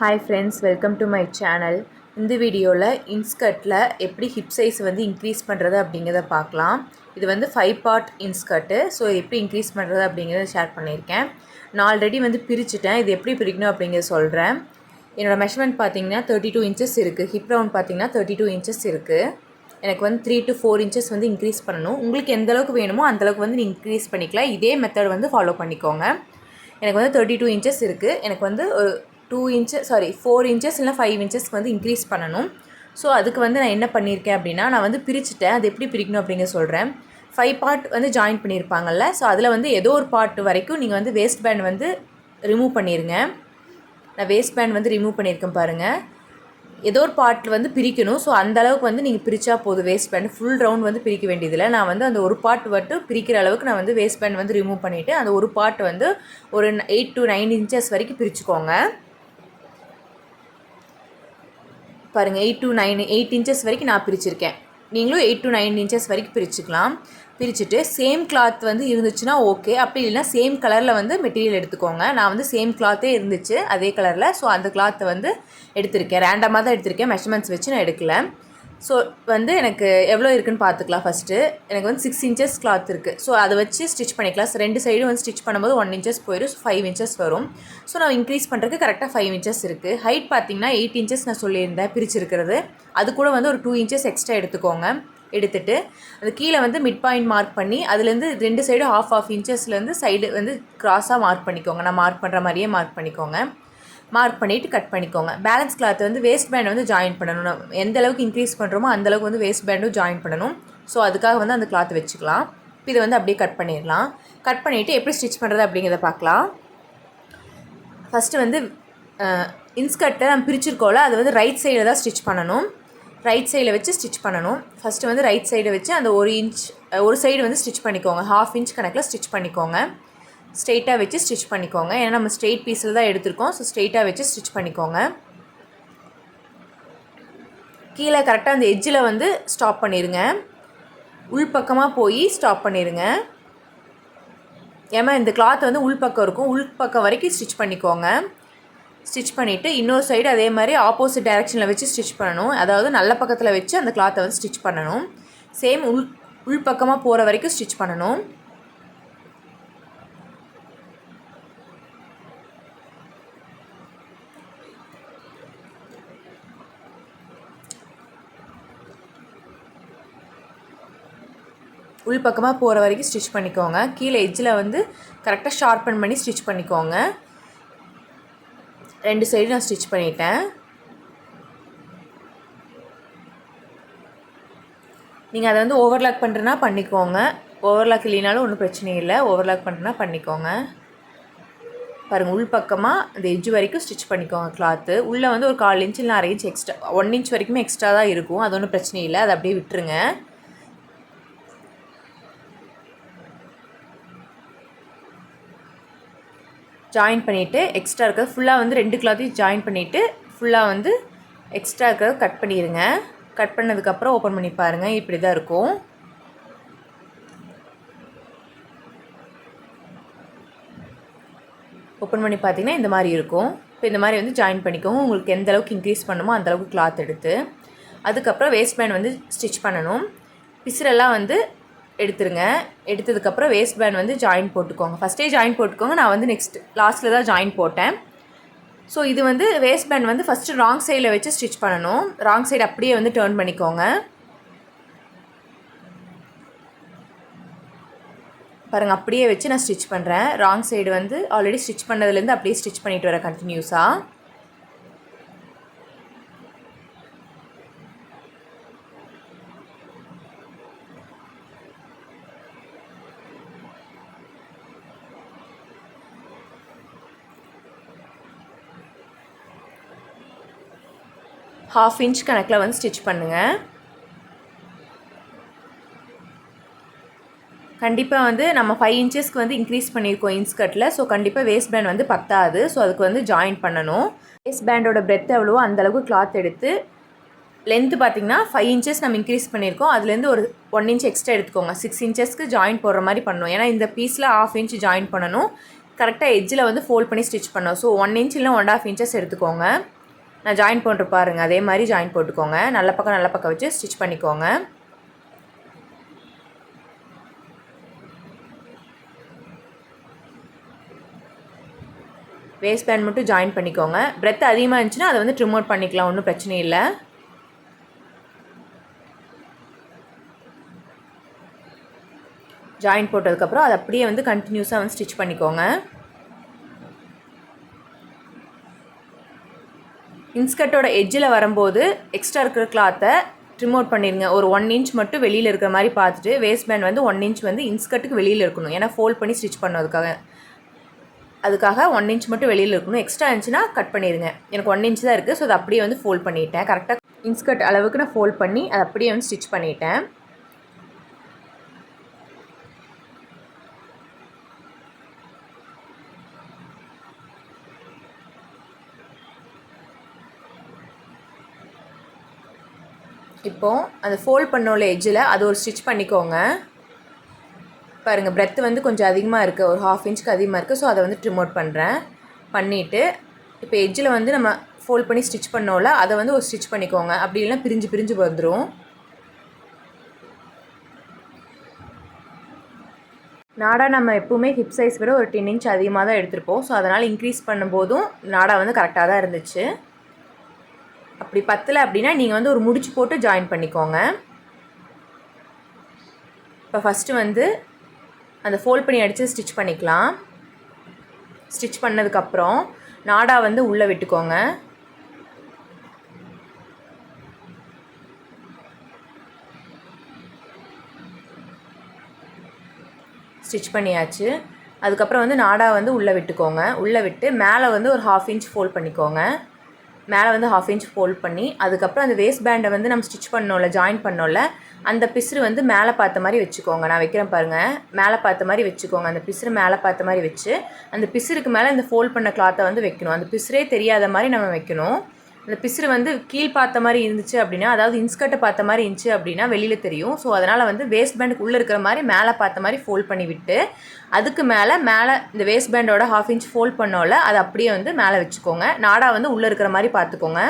Hi friends welcome to my channel இந்த வீடியோவில் இன்ஸ்கர்ட்டில் எப்படி ஹிப் சைஸ் வந்து இன்க்ரீஸ் பண்ணுறது அப்படிங்கிறத பார்க்கலாம். இது வந்து ஃபைவ் பார்ட் இன்ஸ்கர்ட்டு. ஸோ எப்படி இன்க்ரீஸ் பண்ணுறது அப்படிங்கிறத ஷேர் பண்ணியிருக்கேன். நான் ஆல்ரெடி வந்து பிரிச்சுட்டேன். இது எப்படி பிரிக்கணும் அப்படிங்கிறத சொல்கிறேன் என்னோடய மெஷர்மெண்ட் பார்த்தீங்கன்னா தேர்ட்டி டூ இன்ச்சஸ் இருக்குது ஹிப் ரவுண்ட் பார்த்தீங்கன்னா தேர்ட்டி டூ இன்ச்சஸ் இருக்குது எனக்கு வந்து த்ரீ டு ஃபோர் இன்ச்சஸ் வந்து இன்க்ரீஸ் பண்ணணும். உங்களுக்கு எந்த அளவுக்கு வேணுமோ அந்தளவுக்கு வந்து நீங்கள் இன்க்ரீஸ் பண்ணிக்கலாம். இதே மெத்தட் வந்து ஃபாலோ பண்ணிக்கோங்க. எனக்கு வந்து தேர்ட்டி டூ இன்ச்சஸ் இருக்குது எனக்கு வந்து ஒரு two inches sorry four inches இல்லை ஃபைவ் இன்ச்சஸ்க்கு வந்து இன்க்ரீஸ் பண்ணணும். ஸோ அதுக்கு வந்து நான் என்ன பண்ணியிருக்கேன் அப்படின்னா நான் வந்து பிரிச்சுட்டேன். அது எப்படி பிரிக்கணும் அப்படிங்க சொல்கிறேன் ஃபைவ் பார்ட் வந்து ஜாயின் பண்ணியிருப்பாங்கல்ல ஸோ அதில் வந்து ஏதோ ஒரு பார்ட் வரைக்கும் நீங்கள் வந்து வேஸ்ட் பேண்ட் வந்து ரிமூவ் பண்ணிடுங்க நான் வேஸ்ட் பேண்ட் வந்து ரிமூவ் பண்ணியிருக்கேன் பாருங்கள் ஏதோ ஒரு பார்ட் வந்து பிரிக்கணும். ஸோ அந்த அளவுக்கு வந்து நீங்கள் பிரித்தா போதும் வேஸ்ட் பேண்ட் ஃபுல் ரவுண்ட் வந்து பிரிக்க வேண்டியதில்லை. நான் வந்து அந்த ஒரு பார்ட் மட்டும் பிரிக்கிற அளவுக்கு நான் வந்து வேஸ்ட் பேண்ட் வந்து ரிமூவ் பண்ணிவிட்டு அந்த ஒரு பார்ட் வந்து ஒரு எயிட் டு நைன் இன்ச்சஸ் வரைக்கும் பிரிச்சுக்கோங்க. பாருங்கள் eight to nine eight inches வரைக்கும் நான் பிரிச்சிருக்கேன். நீங்களும் எயிட் டு நைன் இன்ச்சஸ் வரைக்கும் பிரிச்சுக்கலாம். பிரிச்சுட்டு சேம் கிளாத் வந்து இருந்துச்சுன்னா ஓகே அப்படி இல்லைன்னா சேம் கலரில் வந்து மெட்டீரியல் எடுத்துக்கோங்க. நான் வந்து சேம் கிளாத்தே இருந்துச்சு அதே கலரில் ஸோ அந்த கிளாத்தை வந்து எடுத்திருக்கேன். ரேண்டமாக தான் எடுத்திருக்கேன். மெஷர்மெண்ட்ஸ் வச்சு நான் எடுக்கல. ஸோ வந்து எனக்கு எவ்வளோ இருக்குன்னு பார்த்துக்கலாம் ஃபஸ்ட்டு எனக்கு வந்து சிக்ஸ் இன்ச்சஸ் கிளாத் இருக்குது ஸோ அதை வச்சு ஸ்டிச் பண்ணிக்கலாம். ரெண்டு சைடும் வந்து ஸ்டிச் பண்ணும்போது ஒன் இன்ச்சஸ் போயிடும் ஃபைவ் இன்ச்சஸ் வரும். ஸோ நான் இன்க்ரீஸ் பண்ணுறதுக்கு கரெக்டாக ஃபைவ் இன்ச்சஸ் இருக்குது ஹைட் பார்த்தீங்கன்னா எயிட் இன்ச்சஸ் நான் சொல்லியிருந்தேன் பிரிச்சிருக்கிறது. அது கூட வந்து ஒரு டூ இன்ச்சஸ் எக்ஸ்ட்ரா எடுத்துக்கோங்க. எடுத்துட்டு அது கீழே வந்து மிட் பாயிண்ட் மார்க் பண்ணி அதுலேருந்து ரெண்டு சைடும் ஆஃப் ஆஃப் இன்ச்சஸ்லேருந்து சைடு வந்து க்ராஸாக மார்க் பண்ணிக்கோங்க. நான் மார்க் பண்ணுற மாதிரியே மார்க் பண்ணிக்கோங்க. மார்க் பண்ணிவிட்டு கட் பண்ணிக்கோங்க. பேலன்ஸ் கிளாத் வந்து வேஸ்ட் பேண்ட் வந்து ஜாயின் பண்ணணும். நம்ம எந்த அளவுக்கு இன்க்ரீஸ் பண்ணுறோமோ அந்தளவுக்கு வந்து வேஸ்ட் பேண்டும் ஜாயின் பண்ணணும். ஸோ அதுக்காக வந்து அந்த கிளாத் வச்சுக்கலாம். இப்போ இதை வந்து அப்படியே கட் பண்ணிடலாம். கட் பண்ணிவிட்டு எப்படி ஸ்டிச் பண்ணுறது அப்படிங்கிறத பார்க்கலாம். ஃபஸ்ட்டு வந்து இன்ஸ்கர்ட்டை நம்ம பிரிச்சிருக்கோம்ல அது வந்து ரைட் சைடில் தான் ஸ்டிச் பண்ணணும். ரைட் சைடில் வச்சு ஸ்டிச் பண்ணணும். ஃபஸ்ட்டு வந்து ரைட் சைடை வச்சு அந்த ஒரு இன்ச் ஒரு சைடு வந்து ஸ்டிச் பண்ணிக்கோங்க. ஹாஃப் இன்ச் கணக்கில் ஸ்டிச் பண்ணிக்கோங்க. ஸ்ட்ரெயிட்டாக வச்சு ஸ்டிச் பண்ணிக்கோங்க. ஏன்னா நம்ம ஸ்ட்ரெயிட் பீஸில் தான் எடுத்திருக்கோம். ஸோ ஸ்ட்ரெயிட்டாக வச்சு ஸ்டிச் பண்ணிக்கோங்க. கீழே கரெக்டாக அந்த எஜ்ஜில் வந்து ஸ்டாப் பண்ணிடுங்க உள்பக்கமாக போய் ஸ்டாப் பண்ணிடுங்க ஏமா இந்த கிளாத் வந்து உள்பக்கம் இருக்கும். உள்பக்கம் வரைக்கும் ஸ்டிச் பண்ணிக்கோங்க. ஸ்டிச் பண்ணிவிட்டு இன்னொரு சைடு அதே மாதிரி ஆப்போசிட் டைரெக்ஷனில் வச்சு ஸ்டிச் பண்ணணும். அதாவது நல்ல பக்கத்தில் வச்சு அந்த கிளாத்தை வந்து ஸ்டிச் பண்ணணும். சேம் உள் உள்பக்கமாக போகிற வரைக்கும் ஸ்டிச் பண்ணணும். உள் பக்கமாக போகிற வரைக்கும் ஸ்டிச் பண்ணிக்கோங்க. கீழே எஜ்ஜில் வந்து கரெக்டாக ஷார்ப்பன் பண்ணி ஸ்டிச் பண்ணிக்கோங்க. ரெண்டு சைடு நான் ஸ்டிச் பண்ணிட்டேன். நீங்கள் அதை வந்து ஓவர்லாக் பண்ணுறனா பண்ணிக்கோங்க. ஓவர்லாக் இல்லைனாலும் ஒன்றும் பிரச்சனை இல்லை. ஓவர்லாக் பண்ணுறனா பண்ணிக்கோங்க. பாருங்கள் உள் பக்கமாக அந்த எஜ்ஜு வரைக்கும் ஸ்டிச் பண்ணிக்கோங்க கிளாத்து உள்ளே வந்து ஒரு கால் இன்ச் இல்லை அரை இன்ச் எக்ஸ்ட்ரா ஒன் இன்ச் வரைக்குமே எக்ஸ்ட்ரா தான் இருக்கும். அது ஒன்றும் பிரச்சனை இல்லை. அதை அப்படியே விட்டுருங்க. ஜாயின் பண்ணிவிட்டு எக்ஸ்ட்ரா இருக்கிறது ஃபுல்லாக வந்து ரெண்டு கிளாத்தையும் ஜாயின் பண்ணிவிட்டு ஃபுல்லாக வந்து எக்ஸ்ட்ரா இருக்கிறத கட் பண்ணிடுங்க கட் பண்ணதுக்கப்புறம் ஓப்பன் பண்ணி பாருங்கள் இப்படி தான் இருக்கும். ஓப்பன் பண்ணி பார்த்தீங்கன்னா இந்த மாதிரி இருக்கும். இப்போ இந்த மாதிரி வந்து ஜாயின் பண்ணிக்கோங்க. உங்களுக்கு எந்த அளவுக்கு இன்க்ரீஸ் பண்ணுமோ அந்தளவுக்கு கிளாத் எடுத்து. அதுக்கப்புறம் வேஸ்ட் பேண்ட் வந்து ஸ்டிச் பண்ணணும். பிசுரெல்லாம் வந்து எடுத்துருங்க. எடுத்ததுக்கப்புறம் வேஸ்ட் பேண்ட் வந்து ஜாயின் போட்டுக்கோங்க. ஃபஸ்ட்டே ஜாயின் போட்டுக்கோங்க. நான் வந்து நெக்ஸ்ட் லாஸ்ட்டில் தான் ஜாயின் போட்டேன். ஸோ இது வந்து வேஸ்ட் பேண்ட் வந்து ஃபஸ்ட்டு ராங் சைடில் வச்சு ஸ்டிச் பண்ணணும். ராங் சைடு அப்படியே வந்து டேர்ன் பண்ணிக்கோங்க. பாருங்கள் அப்படியே வச்சு நான் ஸ்டிச் பண்ணுறேன் ராங் சைடு வந்து ஆல்ரெடி ஸ்டிச் பண்ணதுலேருந்து அப்படியே ஸ்டிச் பண்ணிட்டு வரேன் கண்டினியூஸாக ஹாஃப் இன்ச் கணக்கில் வந்து ஸ்டிச் பண்ணுங்கள் கண்டிப்பாக வந்து நம்ம ஃபைவ் இன்ச்சஸ்க்கு வந்து இன்க்ரீஸ் பண்ணியிருக்கோம் இன்ஸ்கர்ட்டில் ஸோ கண்டிப்பாக வேஸ்ட் பேண்ட் வந்து பத்தாது. ஸோ அதுக்கு வந்து ஜாயின் பண்ணணும். வேஸ்ட் பேண்டோட பிரெத் எவ்வளவோ அந்தளவுக்கு கிளாத் எடுத்து லென்த்து பார்த்திங்கன்னா ஃபைவ் இன்ச்சஸ் நம்ம இன்க்ரீஸ் பண்ணியிருக்கோம் அதுலேருந்து ஒரு ஒன் இன்ச் எக்ஸ்ட்ரா எடுத்துக்கோங்க. சிக்ஸ் இன்ச்சஸ்க்கு ஜாயின் போடுற மாதிரி பண்ணணும். ஏன்னா இந்த பீஸில் ஆஃப் இன்ச் ஜாயின் பண்ணணும். கரெக்டாக எட்ஜில் வந்து ஃபோல்ட் பண்ணி ஸ்டிச் பண்ணணும். ஸோ ஒன் இன்ச் இல்லை ஒன் ஆஃப் இன்ச்சஸ் எடுத்துக்கோங்க. நான் ஜாயின் போட்டு பாருங்கள் அதே மாதிரி ஜாயின் போட்டுக்கோங்க. நல்ல பக்கம் நல்ல பக்கம் வச்சு ஸ்டிச் பண்ணிக்கோங்க. வேஸ்ட் பேண்ட் மட்டும் ஜாயின் பண்ணிக்கோங்க. பிரெத் அதிகமாக இருந்துச்சுன்னா அதை வந்து ட்ரிம் அவுட் பண்ணிக்கலாம். ஒன்றும் பிரச்சனை இல்லை. ஜாயின் போட்டதுக்கப்புறம் அதை அப்படியே வந்து கண்டினியூஸாக வந்து ஸ்டிச் பண்ணிக்கோங்க. இன்ஸ்கர்ட்டோட எட்ஜில் வரும்போது எக்ஸ்ட்ரா இருக்கிற கிளாத்தை ட்ரிம் அவுட் பண்ணிடுங்க ஒரு ஒன் இன்ச் மட்டும் வெளியில் இருக்கிற மாதிரி பார்த்துட்டு வேஸ்ட் பேண்ட் வந்து ஒன் இன்ச் வந்து இன்ஸ்கர்ட்டுக்கு வெளியில் இருக்கணும். ஏன்னா ஃபோல்ட் பண்ணி ஸ்டிச் பண்ணதுக்காக அதுக்காக. ஒன் இன்ச் மட்டும் வெளியில் இருக்கணும். எக்ஸ்ட்ரா இருந்துச்சுன்னா கட் பண்ணிடுங்க எனக்கு ஒன் இன்ச் தான் இருக்குது ஸோ அதை அப்படியே வந்து ஃபோல்ட் பண்ணிட்டேன். கரெக்டாக இன்ஸ்கர்ட் அளவுக்கு நான் ஃபோல்ட் பண்ணி அதை அப்படியே வந்து ஸ்டிச் பண்ணிட்டேன். இப்போது அந்த ஃபோல்ட் பண்ணோல எஜ்ஜில் அது ஒரு ஸ்டிச் பண்ணிக்கோங்க. பாருங்கள் பிரெத் வந்து கொஞ்சம் அதிகமாக இருக்குது ஒரு ஹாஃப் இன்ச்சுக்கு அதிகமாக இருக்குது ஸோ அதை வந்து ட்ரிம் அவுட் பண்ணுறேன் பண்ணிவிட்டு இப்போ எஜ்ஜில் வந்து நம்ம ஃபோல்ட் பண்ணி ஸ்டிச் பண்ணோல அதை வந்து ஒரு ஸ்டிச் பண்ணிக்கோங்க. அப்படி இல்லைனா பிரிஞ்சு பிரிஞ்சு வந்துடும் நாடா நம்ம எப்போவுமே ஹிப் சைஸ் விட ஒரு டென் இன்ச் அதிகமாக தான் எடுத்திருப்போம். ஸோ அதனால் இன்க்ரீஸ் பண்ணும்போதும் நாடா வந்து கரெக்டாக தான் இருந்துச்சு. அப்படி பத்தலை அப்படின்னா நீங்கள் வந்து ஒரு முடிச்சு போட்டு ஜாயின் பண்ணிக்கோங்க. இப்போ ஃபஸ்ட்டு வந்து அந்த ஃபோல்ட் பண்ணி அடித்து ஸ்டிச் பண்ணிக்கலாம். ஸ்டிச் பண்ணதுக்கப்புறம் நாடா வந்து உள்ளே விட்டுக்கோங்க. ஸ்டிச் பண்ணியாச்சு. அதுக்கப்புறம் வந்து நாடா வந்து உள்ளே விட்டுக்கோங்க. உள்ளே விட்டு மேலே வந்து ஒரு ஹாஃப் இன்ச் ஃபோல்ட் பண்ணிக்கோங்க. மேலே வந்து ஹாஃப் இன்ச் ஃபோல்ட் பண்ணி அதுக்கப்புறம் அந்த வேஸ்ட் பேண்டை வந்து நம்ம ஸ்டிச் பண்ணோம்ல ஜாயின் பண்ணோம்ல அந்த பிசுறு வந்து மேலே பார்த்த மாதிரி வச்சுக்கோங்க. நான் வைக்கிறேன் பாருங்கள் மேலே பார்த்த மாதிரி வச்சுக்கோங்க. அந்த பிசுறு மேலே பார்த்த மாதிரி வச்சு அந்த பிசுருக்கு மேலே இந்த ஃபோல்ட் பண்ண கிளாத்தை வந்து வைக்கணும். அந்த பிசுரே தெரியாத மாதிரி நம்ம வைக்கணும். அந்த பிசுறு வந்து கீழ் பார்த்த மாதிரி இருந்துச்சு அப்படின்னா அதாவது இன்ஸ்கர்ட்டை பார்த்த மாதிரி இருந்துச்சு அப்படின்னா வெளியில் தெரியும். ஸோ அதனால் வந்து வேஸ்ட் பேண்டுக்கு உள்ளே இருக்கிற மாதிரி மேலே பார்த்த மாதிரி ஃபோல்ட் பண்ணி விட்டு அதுக்கு மேலே மேலே இந்த வேஸ்ட் பேண்டோட ஹாஃப் இன்ச் ஃபோல்ட் பண்ணோல அதை அப்படியே வந்து மேலே வச்சுக்கோங்க. நாடா வந்து உள்ளே இருக்கிற மாதிரி பார்த்துக்கோங்க.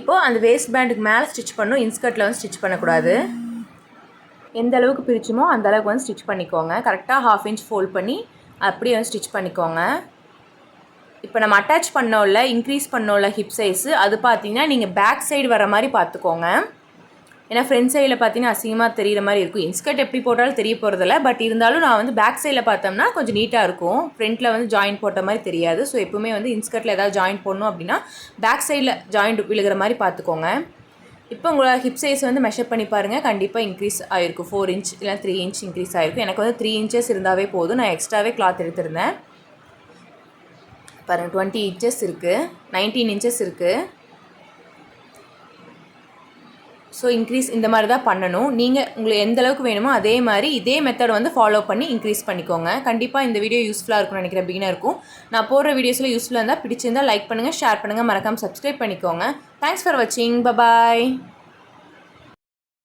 இப்போது அந்த வேஸ்ட் பேண்டுக்கு மேலே ஸ்டிச் பண்ணும். இன்ஸ்கர்ட்டில் வந்து ஸ்டிச் பண்ணக்கூடாது. எந்த அளவுக்கு பிரிச்சுமோ அந்த அளவுக்கு வந்து ஸ்டிச் பண்ணிக்கோங்க. கரெக்டாக ஹாஃப் இன்ச் ஃபோல்ட் பண்ணி அப்படியே வந்து ஸ்டிச் பண்ணிக்கோங்க. இப்போ நம்ம அட்டாச் பண்ணோம்ல இன்க்ரீஸ் பண்ணோம்ல ஹிப் சைஸு அது பார்த்தீங்கன்னா நீங்கள் பேக் சைடு வர மாதிரி பார்த்துக்கோங்க ஏன்னா ஃப்ரண்ட் சைடில் பார்த்தீங்கன்னா அசிங்கமாக தெரிகிற மாதிரி இருக்கும். இன்ஸ்கர்ட் எப்படி போட்டாலும் தெரிய போகிறதில்ல பட் இருந்தாலும் நான் வந்து பேக் சைடில் பார்த்தோம்னா கொஞ்சம் நீட்டாக இருக்கும். ஃப்ரண்ட்டில் வந்து ஜாயின் போட்ட மாதிரி தெரியாது. ஸோ எப்பவுமே வந்து இன்ஸ்கர்ட்டில் ஏதாவது ஜாயின் போடணும் அப்படின்னா பேக் சைடில் ஜாயிண்ட் விழுகிற மாதிரி பார்த்துக்கோங்க இப்போ உங்களோட ஹிப் சைஸ் வந்து மெஷர் பண்ணி பாருங்கள் கண்டிப்பாக இன்க்ரீஸ் ஆகிருக்கும் ஃபோர் இன்ச் இல்லை த்ரீ இன்ச் இன்க்ரீஸ் ஆகிருக்கும் எனக்கு வந்து த்ரீ இன்ச்சஸ் இருந்தாவே போதும். நான் எக்ஸ்ட்ராவே கிளாத் எடுத்திருந்தேன். பாருங்கள் டுவெண்ட்டி இன்ச்சஸ் இருக்குது நைன்டீன் இன்ச்சஸ் இருக்குது ஸோ இன்க்ரீஸ் இந்த மாதிரி தான் பண்ணணும். நீங்கள் உங்களுக்கு எந்த அளவுக்கு வேணுமோ அதே மாதிரி இதே மெத்தட் வந்து ஃபாலோ பண்ணி இன்க்ரீஸ் பண்ணிக்கோங்க. கண்டிப்பாக இந்த வீடியோ யூஸ்ஃபுல்லாக இருக்கும்னு நினைக்கிற பிகினர் இருக்கும் நான் போடுற வீடியோஸில் யூஸ்ஃபுல்லாக இருந்தால் பிடிச்சிருந்தால் லைக் பண்ணுங்கள் ஷேர் பண்ணுங்கள் மறக்காமல் சப்ஸ்கிரைப் பண்ணிக்கோங்க. தேங்க்ஸ் ஃபார் வாட்சிங் பபாய்